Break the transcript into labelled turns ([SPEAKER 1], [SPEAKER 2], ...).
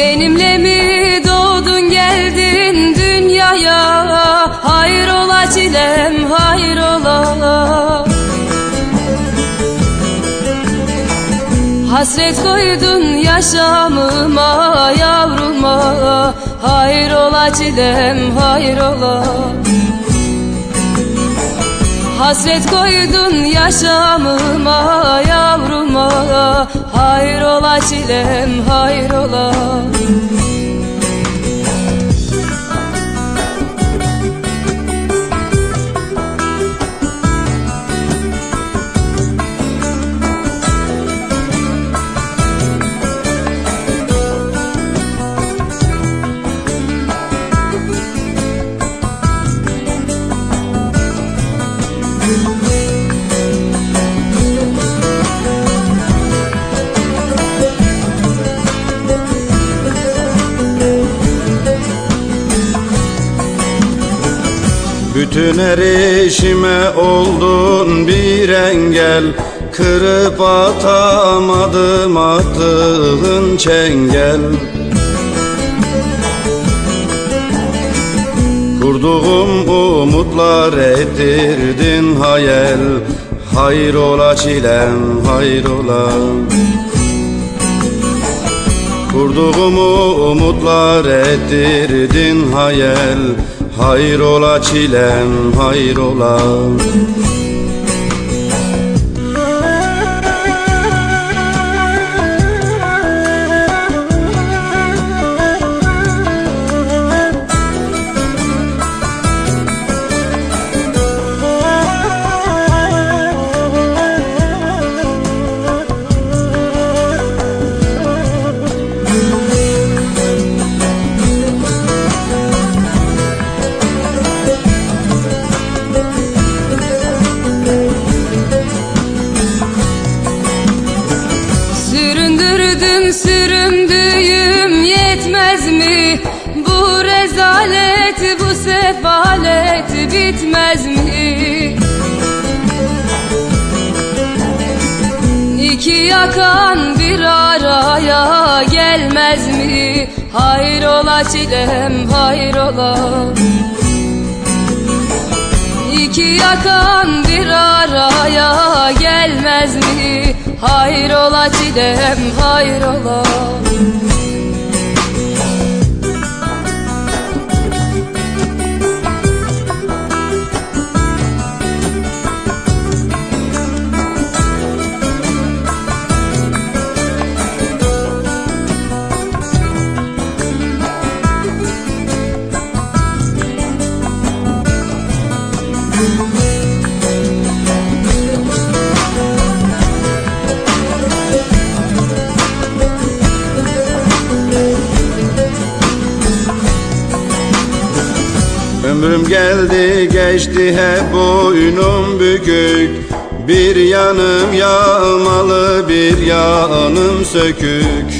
[SPEAKER 1] Benimle mi doğdun geldin dünyaya? Hayrola çilem hayrola. Hasret koydun yaşamıma yavruma. Hayrola çilem hayrola. Hasret koydun yaşamıma yavruma. Hayrola çilem hayrola
[SPEAKER 2] Bütün erişime oldun bir engel Kırıp atamadım attığın çengel Kurduğum umutlar ettirdin hayal. Hayrola çilem hayrola. Kurduğum umutlar ettirdin hayal. Hayrola çilem hayrola
[SPEAKER 1] yetmez mi? Bu rezalet bu sefalet bitmez mi? İki yakan bir araya gelmez mi? Hayrola çilem hayrola İki yakan bir araya gelmez mi? Hayrola çilem hayrola
[SPEAKER 2] Ömrüm geldi geçti hep boynum bükük. Bir yanım yağmalı bir yanım sökük